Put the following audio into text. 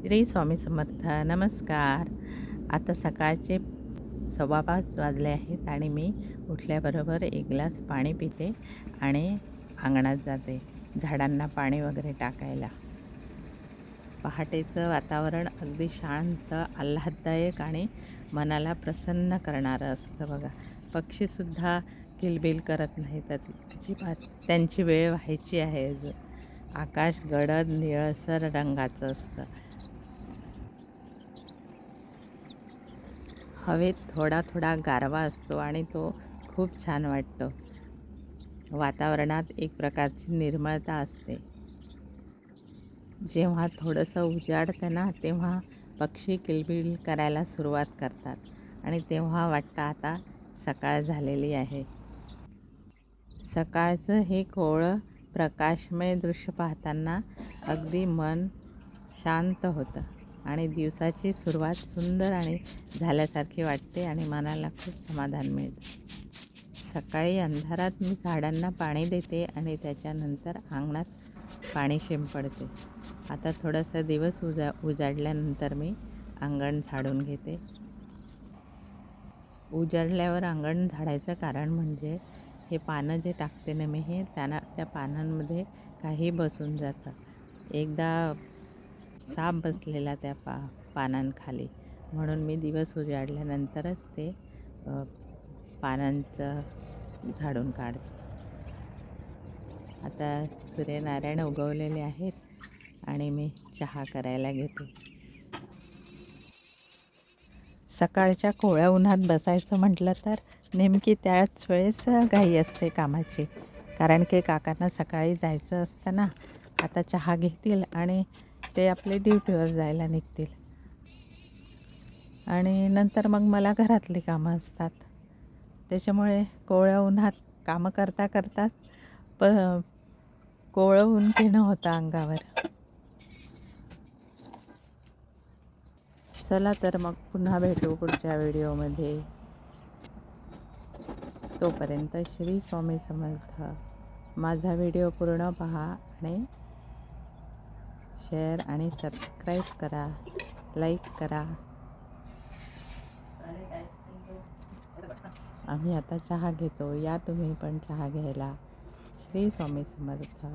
श्री स्वामी समर्थ नमस्कार. आता सकाळचे सव्वा पाच वाजले आहेत आणि मी उठल्याबरोबर एक ग्लास पाणी पिते आणि अंगणात जाते झाडांना पाणी वगैरे टाकायला. पहाटेचं वातावरण अगदी शांत आल्हाददायक आणि मनाला प्रसन्न करणारं असतं बघा. पक्षीसुद्धा किलबिल करत नाहीत. अजिबात त्यांची वेळ व्हायची आहे अजून. आकाश गडद निळसर रंगाचं असतं. हवेत थोडा थोडा गारवा असतो आणि तो खूप छान वाटतो. वातावरणात एक प्रकारची निर्मळता असते. जेव्हा थोडंसं उजाडतं ना तेव्हा पक्षी किलबिल करायला सुरुवात करतात आणि तेव्हा वाटतं आता सकाळ झालेली आहे. सकाळचं हे कोवळं प्रकाशमय दृश्य पाहताना अगदी मन शांत होतं. आणि दिवसाची सुरुवात सुंदर आणि झाल्यासारखी वाटते आणि मनाला खूप समाधान मिळतं. सकाळी अंधारात मी झाडांना पाणी देते आणि त्याच्यानंतर अंगणात पाणी शिंपडते. आता थोडासा दिवस उजा उजाडल्यानंतर मी अंगण झाडून घेते. उजाडल्यावर अंगण झाडायचं कारण म्हणजे हे पानं जे टाकते ना मी हे त्यांना त्या पानांमध्ये काही बसून जातं. एकदा साप बसलेला त्या पा पानांखाली. म्हणून मी दिवस उजाडल्यानंतरच ते पानांचं झाडून काढते. आता सूर्यनारायण उगवलेले आहेत आणि मी चहा करायला घेते. सकाळच्या कोवळ्या उन्हात बसायचं म्हटलं तर नेमकी त्याच वेळेस घाई असते कामाची. कारण की काकांना सकाळी जायचं असतं ना आता चहा घेतील आणि ते आपले ड्युटीवर जायला निघतील. आणि नंतर मग मला घरातली कामं असतात. त्याच्यामुळे कोवळ्या उन्हात कामं करता करताच प कोवळं ऊन पिणं होतं अंगावर. चला तर मग पुन्हा भेटू पुढच्या व्हिडिओमध्ये. तोपर्यंत श्री स्वामी समर्थ. माझा व्हिडिओ पूर्ण पहा आणि शेअर आणि सबस्क्राईब करा लाईक करा. आम्ही आता चहा घेतो या तुम्ही पण चहा घ्यायला. श्री स्वामी समर्थ.